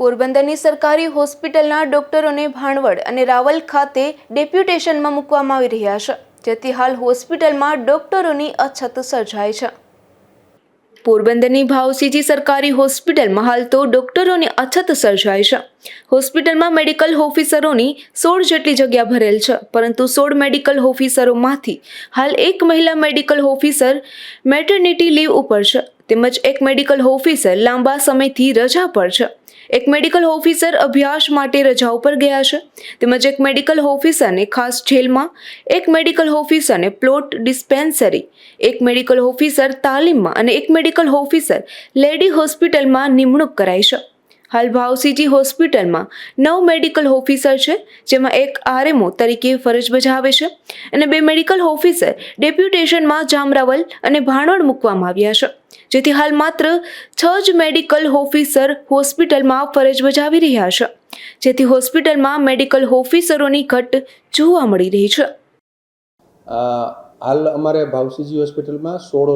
પોરબંદરની સરકારી હોસ્પિટલના ડોક્ટરોને ભાણવડ અને રાવલ ખાતે ડેપ્યુટેશનમાં મૂકવામાં આવી રહ્યા છે, જેથી હાલ હોસ્પિટલમાં ડોક્ટરોની અછત સર્જાય છે. પોરબંદરની ભાવસીજી સરકારી હોસ્પિટલમાં હાલ તો ડોક્ટરોની અછત સર્જાય છે. હોસ્પિટલમાં મેડિકલ ઓફિસરોની સોળ જેટલી જગ્યા ભરેલ છે, પરંતુ સોળ મેડિકલ ઓફિસરોમાંથી હાલ એક મહિલા મેડિકલ ઓફિસર મેટર્નિટી લીવ ઉપર છે. તેમજ એક મેડિકલ ઓફિસર લાંબા સમયથી રજા પર છે. એક મેડિકલ ઓફિસર અભ્યાસ માટે રજા ઉપર ગયા છે. તેમજ એક મેડિકલ ઓફિસરને ખાસ જેલમાં, એક મેડિકલ ઓફિસરને પ્લોટ ડિસ્પેન્સરી એક મેડિકલ ઓફિસર તાલીમમાં અને એક મેડિકલ ઓફિસર લેડી હોસ્પિટલમાં નિમણૂક કરાઈ છે. હાલ ભાવસીજી હોસ્પિટલમાં નવ મેડિકલ ઓફિસર છે, જેમાં એક આરએમઓ તરીકે ફરજ બજાવે છે અને બે મેડિકલ ઓફિસર ડેપ્યુટેશનમાં જામરાવલ અને ભાણોડ મૂકવામાં આવ્યા છે. જેથી હાલ માત્ર છ જ મેડિકલ ઓફિસર હોસ્પિટલમાં ફરજ બજાવી રહ્યા છે. જેથી હોસ્પિટલમાં મેડિકલ ઓફિસરોની ઘટ જોવા મળી રહી છે. હાલ અમારે ભાવસીજી હોસ્પિટલમાં સોળ,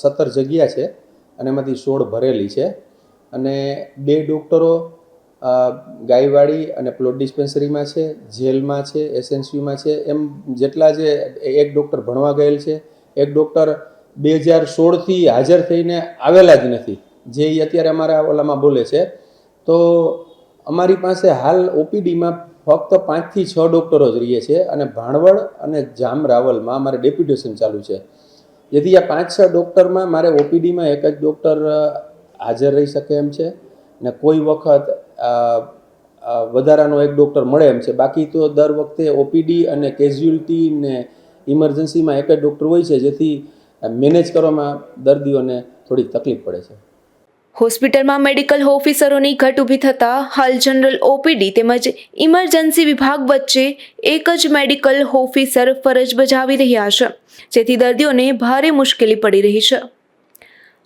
સત્તર જગ્યા છે અને એમાંથી સોળ ભરેલી છે. અને બે ડૉક્ટરો ગાયવાડી અને પ્લોટ ડિસ્પેન્સરીમાં છે, જેલમાં છે, એસએનસીયુમાં છે, એમ જેટલા જે એક ડૉક્ટર ભણવા ગયેલ છે, એક ડૉક્ટર બે હજાર સોળથી હાજર થઈને આવેલા જ નથી, જે અત્યારે અમારા ઓલામાં બોલે છે. તો અમારી પાસે હાલ ઓપીડીમાં ફક્ત પાંચથી છ ડૉક્ટરો જ રહીએ છે અને ભાણવડ અને જામ રાવલમાં અમારે ડેપ્યુટેશન ચાલુ છે. જેથી આ પાંચ, છ ડૉક્ટરમાં મારે ઓપીડીમાં એક જ ડૉક્ટર હાજર રહી શકે એમ છે ને કોઈ વખત વધારાનો એક ડૉક્ટર મળે એમ છે. બાકી તો દર વખતે ઓપીડી અને કેઝ્યુઅલ્ટી ને ઇમરજન્સીમાં એક જ ડૉક્ટર હોય છે, જેથી મેનેજ કરવામાં દર્દીઓને થોડી તકલીફ પડે છે. હોસ્પિટલમાં મેડિકલ ઓફિસરોની ઘટ ઊભી થતાં હાલ જનરલ ઓપીડી તેમજ ઇમરજન્સી વિભાગ વચ્ચે એક જ મેડિકલ ઓફિસર ફરજ બજાવી રહ્યા છે, જેથી દર્દીઓને ભારે મુશ્કેલી પડી રહી છે.